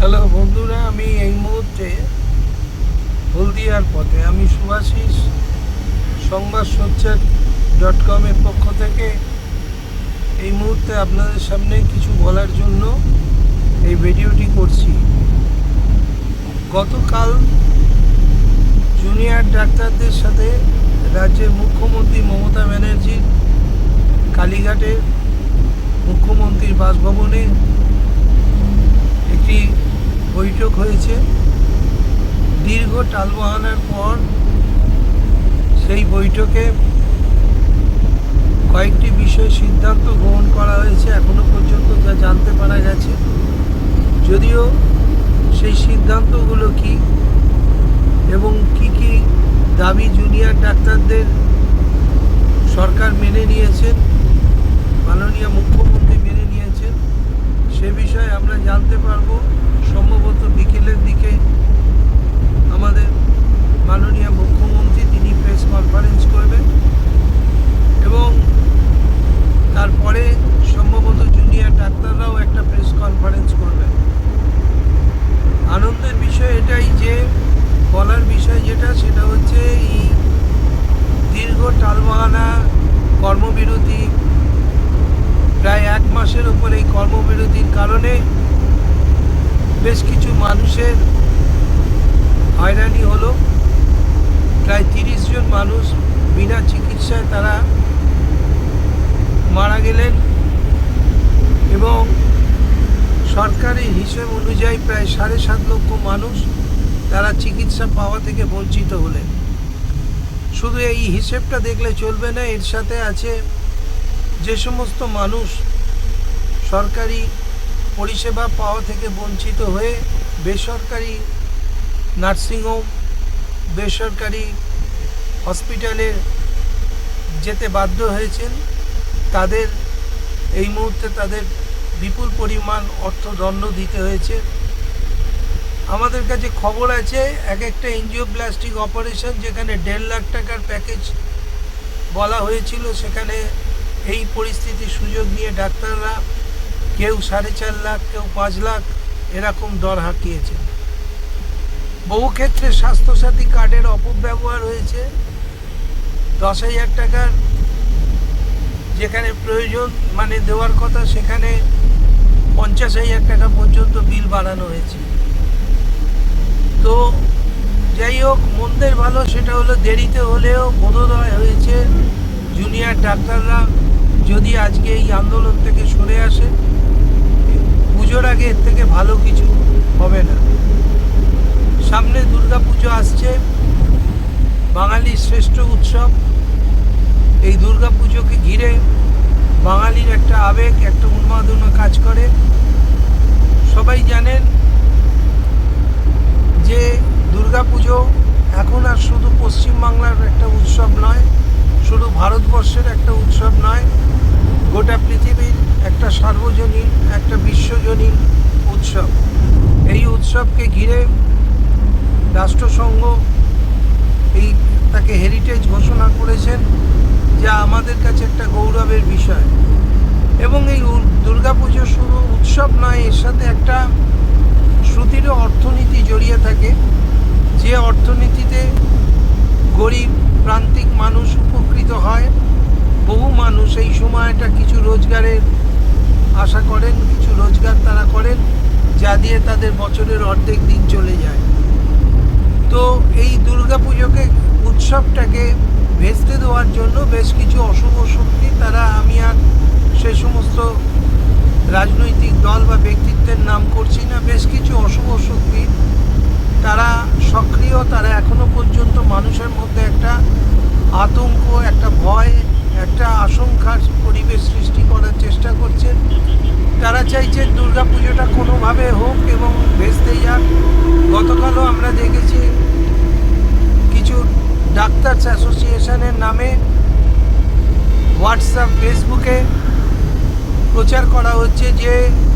Hello বন্ধুরা, আমি এই মুহূর্তে হলদিয়ার পথে। আমি সুভাষিস, সংবাদ সোচ্চার ডট কমের পক্ষ থেকে এই মুহূর্তে আপনাদের সামনে কিছু বলার জন্য এই ভিডিওটি করছি। গতকাল জুনিয়র ডাক্তারদের সাথে রাজ্যের মুখ্যমন্ত্রী মমতা ব্যানার্জির কালীঘাটের মুখ্যমন্ত্রীর বাসভবনে বৈঠক হয়েছে। দীর্ঘ টালবাহানার পর সেই বৈঠকে কয়েকটি বিষয়ে সিদ্ধান্ত গ্রহণ করা হয়েছে। এখনও পর্যন্ত যা জানতে পারা গেছে। যদিও সেই সিদ্ধান্তগুলো কি এবং কি কি দাবি জুনিয়র ডাক্তারদের সরকার মেনে নিয়েছেন মাননীয় মুখ্যমন্ত্রী মেনে নিয়েছেন সে বিষয়ে আমরা জানতে পারব। সম্ভবত বিকেলের দিকে আমাদের মাননীয় মুখ্যমন্ত্রী তিনি প্রেস কনফারেন্স করবেন এবং তারপরে সম্ভবত জুনিয়র ডাক্তাররাও একটা প্রেস কনফারেন্স করবেন। আনন্দের বিষয় এটাই যে, বলার বিষয় যেটা, সেটা হচ্ছে এই দীর্ঘ টালবাহানা কর্মবিরতি, প্রায় এক মাসের ওপর এই কর্মবিরতির কারণে বেশ কিছু মানুষের হয়রানি হলো। প্রায় তিরিশ জন মানুষ বিনা চিকিৎসায় তারা মারা গেলেন এবং সরকারি হিসেব অনুযায়ী প্রায় সাড়ে সাত লক্ষ মানুষ তারা চিকিৎসা পাওয়া থেকে বঞ্চিত হলেন। শুধু এই হিসেবটা দেখলে চলবে না, এর সাথে আছে যে সমস্ত মানুষ সরকারি পরিষেবা পাওয়া থেকে বঞ্চিত হয়ে বেসরকারি নার্সিংহোম, বেসরকারি হসপিটালে যেতে বাধ্য হয়েছেন। তাদের এই মুহূর্তে তাদের বিপুল পরিমাণ অর্থদণ্ড দিতে হয়েছে। আমাদের কাছে খবর আছে, এক একটা এনজিওপ্লাস্টিক অপারেশন যেখানে দেড় লাখ টাকার প্যাকেজ বলা হয়েছিল, সেখানে এই পরিস্থিতির সুযোগ নিয়ে ডাক্তাররা কেউ সাড়ে চার লাখ, কেউ পাঁচ লাখ এরকম দর হাঁকিয়েছেন। বহু ক্ষেত্রে স্বাস্থ্যসাথী কার্ডের অপব্যবহার হয়েছে। দশ হাজার টাকার যেখানে প্রয়োজন মানে দেওয়ার কথা, সেখানে পঞ্চাশ হাজার টাকা পর্যন্ত বিল বাড়ানো হয়েছে। তো যাই হোক, মন্দের ভালো সেটা হলো দেরিতে হলেও বোধোদয় হয়েছে। জুনিয়র ডাক্তাররা যদি আজকে এই আন্দোলন থেকে সরে আগে এর থেকে ভালো কিছু হবে না। সামনে দুর্গা পুজো আসছে বাঙালির শ্রেষ্ঠ উৎসব। এই দুর্গা পুজোকে ঘিরে বাঙালির একটা আবেগ, একটা উন্মাদনা কাজ করে। সবাই জানেন যে দুর্গা পুজো এখন আর শুধু পশ্চিমবাংলার একটা উৎসব নয়, শুধু ভারতবর্ষের একটা উৎসব নয়, গোটা পৃথিবীর একটা সার্বজনীন, একটা বিশ্বজনীন উৎসব। এই উৎসবকে ঘিরে রাষ্ট্রসংঘ এই তাকে হেরিটেজ ঘোষণা করেছেন যা আমাদের কাছে একটা গৌরবের বিষয়। এবং এই দুর্গাপুজো শুধু উৎসব নয়, এর সাথে একটা শ্রুতিরও অর্থনীতি জড়িয়ে থাকে। যে অর্থনীতিতে গরিব, প্রান্তিক মানুষ উপকৃত হয়, বহু মানুষ এই সময়টা কিছু রোজগারের আশা করেন, কিছু রোজগার তারা করেন, যা দিয়ে তাদের বছরের অর্ধেক দিন চলে যায়। তো এই দুর্গাপুজোকে, উৎসবটাকে ভেস্তে দেওয়ার জন্য বেশ কিছু অশুভ শক্তি তারা, আমি আর সে সমস্ত রাজনৈতিক দল বা ব্যক্তিত্বের নাম করছি না, বেশ কিছু অশুভ শক্তি তারা সক্রিয়, তারা এখনও পর্যন্ত মানুষের মধ্যে একটা আতঙ্ক, একটা ভয়, একটা আশঙ্কার পরিবেশ সৃষ্টি করার চেষ্টা করছেন তারা চাইছে দুর্গা পুজোটা কোনোভাবে হোক এবং ভেস্তে যাক গতকালও আমরা দেখেছি কিছু ডাক্তারস অ্যাসোসিয়েশনের নামে হোয়াটসঅ্যাপ, ফেসবুকে প্রচার করা হচ্ছে যে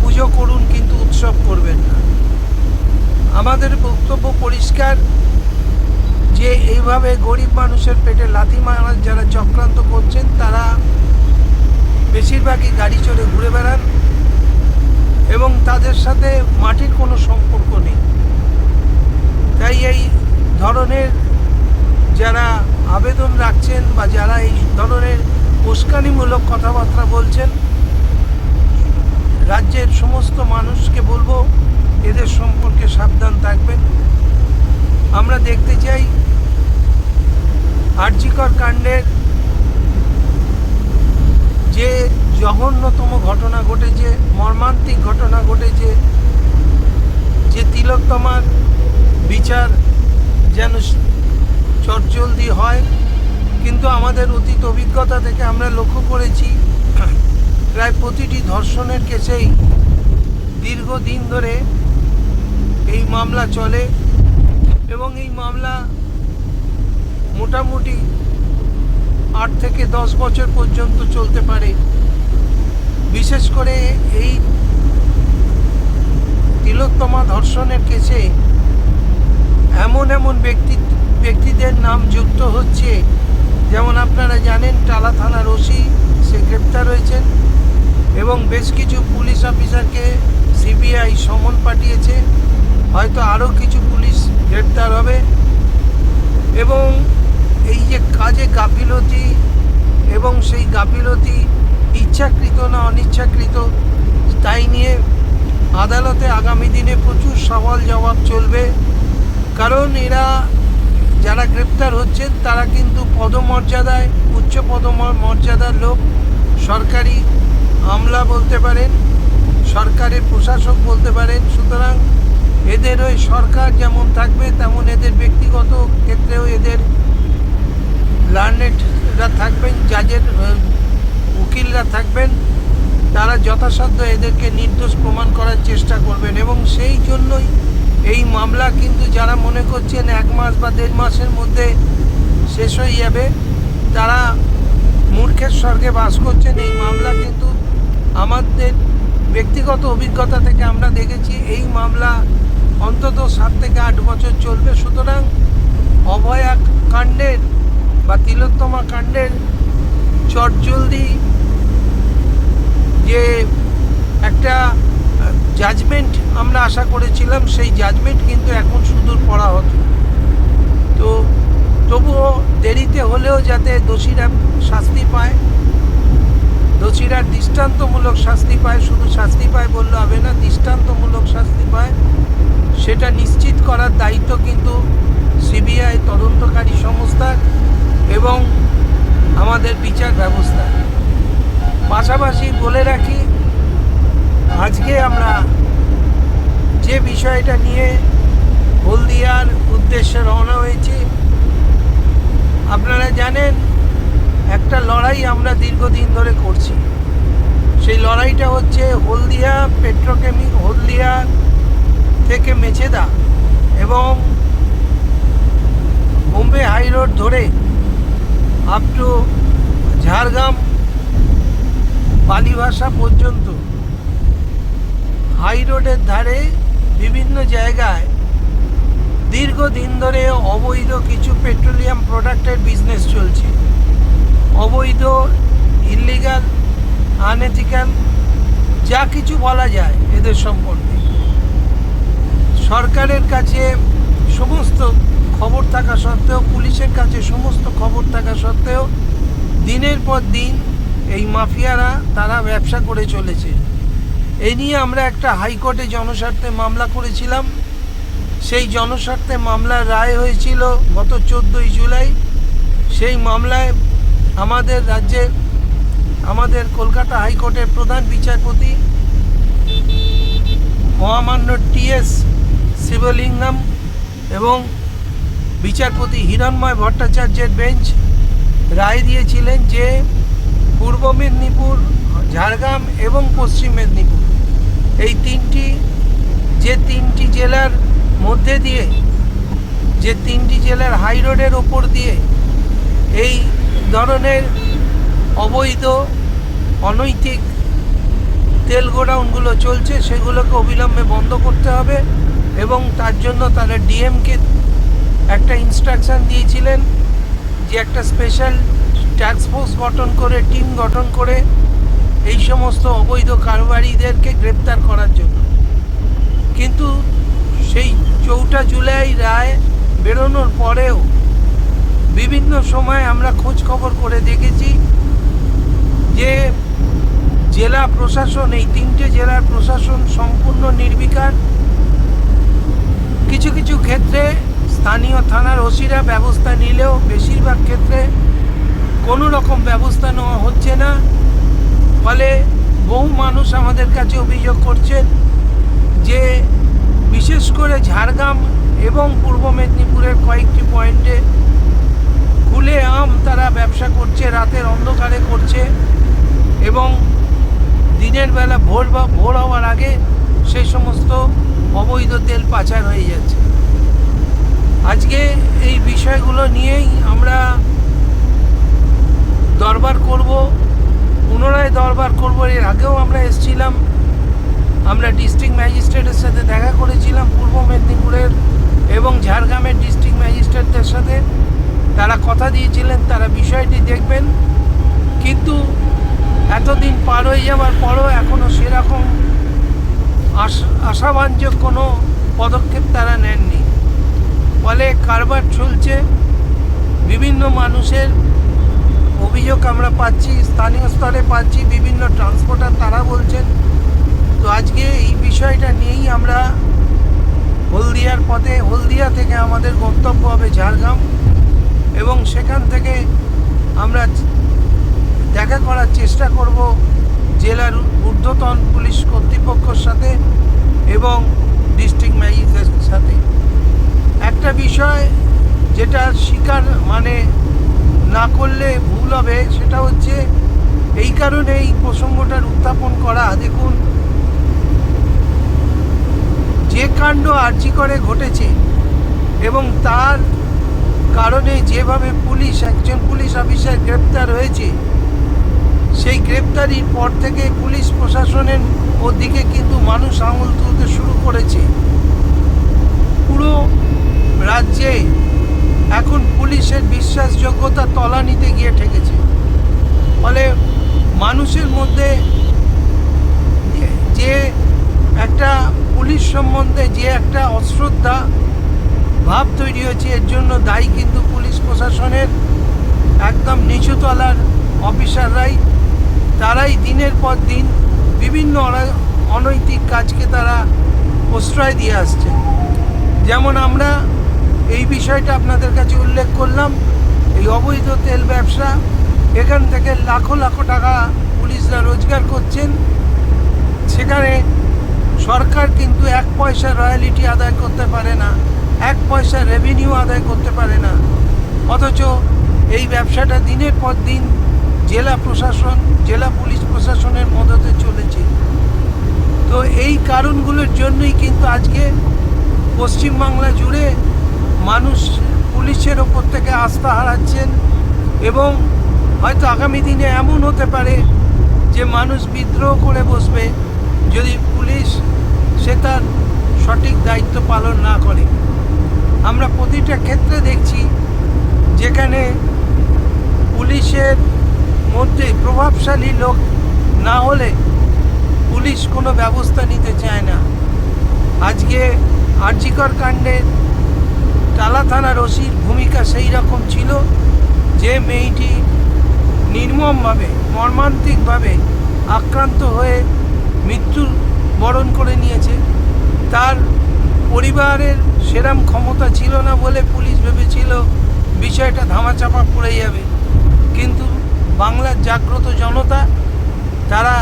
পুজো করুন কিন্তু উৎসব করবেন না। আমাদের বক্তব্য পরিষ্কার যে এইভাবে গরিব মানুষের পেটে লাথি মারার যারা চক্রান্ত করছেন, তারা বেশিরভাগই গাড়ি চড়ে ঘুরে বেড়ান। এবং তাদের সাথে মাটির কোনো সম্পর্ক নেই। তাই এই ধরনের যারা আবেদন রাখছেন বা যারা এই ধরনের উস্কানিমূলক কথাবার্তা বলছেন, রাজ্যের সমস্ত মানুষকে বলব, এদের সম্পর্কে সাবধান থাকবেন। আমরা দেখতে চাই আর্যিকর কাণ্ডের যে জঘন্যতম ঘটনা ঘটেছে, মর্মান্তিক ঘটনা ঘটেছে, যে তিলোত্তমার বিচার যেন চটজলদি হয়। কিন্তু আমাদের অতীত অভিজ্ঞতা থেকে আমরা লক্ষ্য করেছি, প্রায় প্রতিটি ধর্ষণের কেসেই দীর্ঘদিন ধরে এই মামলা চলে এবং এই মামলা মোটামুটি আট থেকে দশ বছর পর্যন্ত চলতে পারে। বিশেষ করে এই তিলোত্তমা ধর্ষণের কেসে এমন এমন ব্যক্তি, ব্যক্তিদের নাম যুক্ত হচ্ছে। যেমন আপনারা জানেন, টালা থানার ওসি সে গ্রেপ্তার হয়েছেন এবং বেশ কিছু পুলিশ অফিসারকে সিবিআই সমন পাঠিয়েছে। হয়তো আরও কিছু পুলিশ গ্রেপ্তার হবে। এবং এই যে কাজে গাফিলতি এবং সেই গাফিলতি ইচ্ছাকৃত না অনিচ্ছাকৃত তাই নিয়ে আদালতে আগামী দিনে প্রচুর সওয়াল জবাব চলবে। কারণ এরা যারা গ্রেপ্তার হচ্ছেন তারা কিন্তু পদমর্যাদায় উচ্চ পদমর্যাদার লোক। সরকারি আমলা বলতে পারেন সরকারের প্রশাসক বলতে পারেন সুতরাং এদের ওই সরকার যেমন থাকবে তেমন এদের ব্যক্তিগত ক্ষেত্রেও এদের লার্নেডরা থাকবেন আহ, উকিলরা থাকবেন, তারা যথাসাধ্য এদেরকে নির্দোষ প্রমাণ করার চেষ্টা করবেন এবং সেই জন্যই এই মামলা কিন্তু যারা মনে করছেন এক মাস বা দেড় মাসের মধ্যে শেষ হয়ে যাবে, তারা মূর্খের স্বর্গে বাস করছেন। এই মামলা কিন্তু আমাদের ব্যক্তিগত অভিজ্ঞতা থেকে আমরা দেখেছি, এই মামলা অন্তত সাত থেকে আট বছর চলবে। সুতরাং অভয়া কাণ্ডের বা তিলোত্তমা কাণ্ডের চটজলদি যে একটা জাজমেন্ট আমরা আশা করেছিলাম, সেই জাজমেন্ট কিন্তু এখন সুদূর পড়া হতো। তো তবুও দেরিতে হলেও যাতে দোষীরা শাস্তি পায়, দোষীরা দৃষ্টান্তমূলক শাস্তি পায়, শুধু শাস্তি পায় বললে হবে না, দৃষ্টান্তমূলক শাস্তি পায়, সেটা নিশ্চিত করার দায়িত্ব কিন্তু সিবিআই তদন্তকারী সংস্থার এবং আমাদের বিচার ব্যবস্থা। পাশাপাশি বলে রাখি, আজকে আমরা যে বিষয়টা নিয়ে হলদিয়ার উদ্দেশ্যে রওনা হয়েছি, আপনারা জানেন একটা লড়াই আমরা দীর্ঘদিন ধরে করছি। সেই লড়াইটা হচ্ছে হলদিয়া পেট্রোকেমিক, হলদিয়া থেকে মেচেদা এবং বোম্বে হাই রোড ধরে আপ টু ঝাড়গ্রাম বালিভাষা পর্যন্ত। হাই রোডের ধারে বিভিন্ন জায়গায় দীর্ঘদিন ধরে অবৈধ কিছু পেট্রোলিয়াম প্রোডাক্টের বিজনেস চলছে। অবৈধ ইলিগাল আনএথিক্যাল যা কিছু বলা যায় এদের সম্পর্কে সরকারের কাছে সমস্ত খবর থাকা সত্ত্বেও, পুলিশের কাছে সমস্ত খবর থাকা সত্ত্বেও দিনের পর দিন এই মাফিয়ারা, তারা ব্যবসা করে চলেছে। এই নিয়ে আমরা একটা হাইকোর্টে জনস্বার্থে মামলা করেছিলাম। সেই জনস্বার্থে মামলার রায় হয়েছিল গত চোদ্দোই জুলাই। সেই মামলায় আমাদের রাজ্যের আমাদের কলকাতা হাইকোর্টের প্রধান বিচারপতি মহামান্য টিএস শিবলিঙ্গম এবং বিচারপতি হিরণময় ভট্টাচার্যের বেঞ্চ রায় দিয়েছিলেন যে পূর্ব মেদিনীপুর, ঝাড়গ্রাম এবং পশ্চিম মেদিনীপুর। এই তিনটি, যে তিনটি জেলার মধ্যে দিয়ে, যে তিনটি জেলার হাই রোডের ওপর দিয়ে এই ধরনের অবৈধ, অনৈতিক তেল গোডাউনগুলো চলছে, সেগুলোকে অবিলম্বে বন্ধ করতে হবে এবং তার জন্য তারা ডিএমকে একটা ইনস্ট্রাকশন দিয়েছিলেন যে একটা স্পেশাল ফোর্স গঠন করে টিম গঠন করে এই সমস্ত অবৈধ কারবারিদেরকে গ্রেপ্তার করার জন্য। কিন্তু সেই চৌঠা জুলাই রায় বেরোনোর পরেও বিভিন্ন সময় আমরা খোঁজ খবর করে দেখেছি যে জেলা প্রশাসন, এই তিনটে জেলার প্রশাসন সম্পূর্ণ নির্বিকার। কিছু কিছু ক্ষেত্রে স্থানীয় থানার ওসিরা ব্যবস্থা নিলেও বেশিরভাগ ক্ষেত্রে কোনো রকম ব্যবস্থা নেওয়া হচ্ছে না। ফলে বহু মানুষ আমাদের কাছে অভিযোগ করছেন যে বিশেষ করে ঝাড়গ্রাম এবং পূর্ব মেদিনীপুরের কয়েকটি পয়েন্টে খুলে আম তারা ব্যবসা করছে, রাতের অন্ধকারে করছে এবং দিনের বেলা ভোর বা, ভোর হওয়ার আগে সেই সমস্ত অবৈধ তেল পাচার হয়ে যাচ্ছে। আজকে এই বিষয়গুলো নিয়েই আমরা দরবার করব, পুনরায় দরবার করব। এর আগেও আমরা এসেছিলাম, আমরা ডিস্ট্রিক্ট ম্যাজিস্ট্রেটের সাথে দেখা করেছিলাম পূর্ব মেদিনীপুরের এবং ঝাড়গ্রামের ডিস্ট্রিক্ট ম্যাজিস্ট্রেটদের সাথে। তারা কথা দিয়েছিলেন, তারা বিষয়টি দেখবেন। কিন্তু এতদিন পার হয়ে যাওয়ার পরও এখনও সেরকম আশ- আশাবাঞ্জক কোনো পদক্ষেপ তারা নেননি। ফলে কারবার চলছে, বিভিন্ন মানুষের অভিযোগ আমরা পাচ্ছি, স্থানীয় স্তরে পাচ্ছি, বিভিন্ন ট্রান্সপোর্টার তারা বলছেন। তো আজকে এই বিষয়টা নিয়েই আমরা হলদিয়ার পথে, হলদিয়া থেকে আমাদের গন্তব্য হবে ঝাড়গ্রাম এবং সেখান থেকে আমরা দেখা করার চেষ্টা করব জেলার ঊর্ধ্বতন পুলিশ কর্তৃপক্ষের সাথে এবং ডিস্ট্রিক্ট ম্যাজিস্ট্রেটের সাথে। একটা বিষয় যেটা শিকার মানে না করলে ভুল হবে, সেটা হচ্ছে এই কারণে এই প্রসঙ্গটার উত্থাপন করা। দেখুন, যে কাণ্ড আর্জি করে ঘটেছে এবং তার কারণে যেভাবে পুলিশ, একজন পুলিশ অফিসার গ্রেপ্তার হয়েছে, সেই গ্রেপ্তারির পর থেকে পুলিশ প্রশাসনের ওদিকে কিন্তু মানুষ আঙুল তুলতে শুরু করেছে পুরো রাজ্যে এখন পুলিশের বিশ্বাসযোগ্যতা তলানিতে গিয়ে ঠেকেছে। ফলে মানুষের মধ্যে যে একটা পুলিশ সম্বন্ধে যে একটা অশ্রদ্ধা ভাব তৈরি হয়েছে, এর জন্য দায়ী কিন্তু পুলিশ প্রশাসনের একদম নিচুতলার অফিসাররাই। তারাই দিনের পর দিন বিভিন্ন অনৈতিক কাজকে তারা প্রশ্রয় দিয়ে আসছে। যেমন আমরা এই বিষয়টা আপনাদের কাছে উল্লেখ করলাম। এই অবৈধ তেল ব্যবসা, এখান থেকে লাখো লাখো টাকা পুলিশরা রোজগার করছেন। সেখানে সরকার কিন্তু এক পয়সা রয়্যালিটি আদায় করতে পারে না, এক পয়সা রেভিনিউ আদায় করতে পারে না। অথচ এই ব্যবসাটা দিনের পর দিন জেলা প্রশাসন, জেলা পুলিশ প্রশাসনের মদতে চলেছে। তো এই কারণগুলোর জন্যই কিন্তু আজকে পশ্চিমবাংলা জুড়ে মানুষ পুলিশের ওপর থেকে আস্থা হারাচ্ছেন এবং হয়তো আগামী দিনে এমন হতে পারে যে মানুষ বিদ্রোহ করে বসবে যদি পুলিশ সে তার সঠিক দায়িত্ব পালন না করে। আমরা প্রতিটা ক্ষেত্রে দেখছি যেখানে পুলিশের মধ্যে প্রভাবশালী লোক না হলে পুলিশ কোনো ব্যবস্থা নিতে চায় না। আজকে আরজিকর কাণ্ডের টালা থানার ওসির ভূমিকা সেই রকম ছিল যে মেয়েটি নির্মমভাবে, মর্মান্তিকভাবে আক্রান্ত হয়ে মৃত্যু বরণ করে নিয়েছে। তার পরিবারের সেরাম ক্ষমতা ছিল না বলে পুলিশ ভেবেছিল বিষয়টা ধামাচাপা পড়ে যাবে। কিন্তু বাংলার জাগ্রত জনতা তারা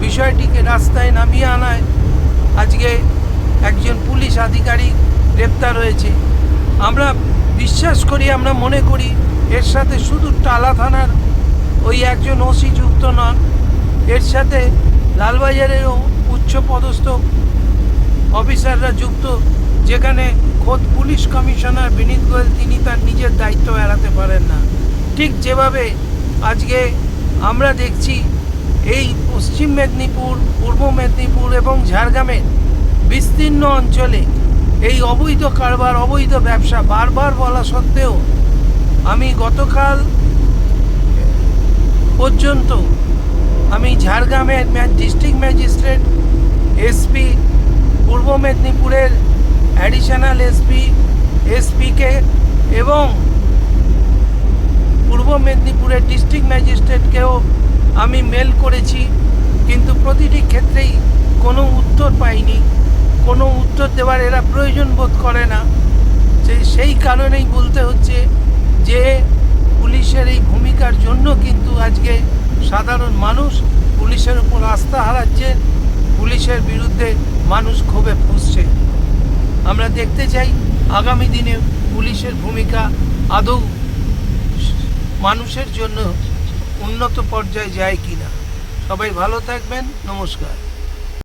বিষয়টিকে রাস্তায় নামিয়ে আনায়। আজকে একজন পুলিশ আধিকারিক গ্রেপ্তার হয়েছে। আমরা বিশ্বাস করি, আমরা মনে করি, এর সাথে শুধু টালা থানার ওই একজন ওসি যুক্ত নন, এর সাথে লালবাজারেরও উচ্চ পদস্থ অফিসাররা যুক্ত, যেখানে খোদ পুলিশ কমিশনার বিনীত গোয়েল, তিনি তার নিজের দায়িত্ব এড়াতে পারেন না। ঠিক যেভাবে আজকে আমরা দেখছি, এই পশ্চিম মেদিনীপুর, পূর্ব মেদিনীপুর এবং ঝাড়গ্রামের বিস্তীর্ণ অঞ্চলে এই অবৈধ কারবার, অবৈধ ব্যবসা বারবার বলা সত্ত্বেও আমি গতকাল পর্যন্ত আমি ঝাড়গ্রামের ডিস্ট্রিক্ট ম্যাজিস্ট্রেট এসপি পূর্ব মেদিনীপুরের অ্যাডিশনাল এসপি এসপিকে এবং পূর্ব মেদিনীপুরের ডিস্ট্রিক্ট ম্যাজিস্ট্রেটকেও আমি মেল করেছি, কিন্তু প্রতিটি ক্ষেত্রেই কোনো উত্তর পাইনি। কোনো উত্তর দেওয়ার এরা প্রয়োজন বোধ করে না। সেই সেই কারণেই বলতে হচ্ছে যে, পুলিশের এই ভূমিকার জন্য কিন্তু আজকে সাধারণ মানুষ পুলিশের উপর আস্থা হারাচ্ছে, পুলিশের বিরুদ্ধে মানুষ ক্ষোভে ফুসছে। আমরা দেখতে চাই আগামী দিনে পুলিশের ভূমিকা আদৌ মানুষের জন্য উন্নত পর্যায়ে যায় কিনা। সবাই ভালো থাকবেন, নমস্কার।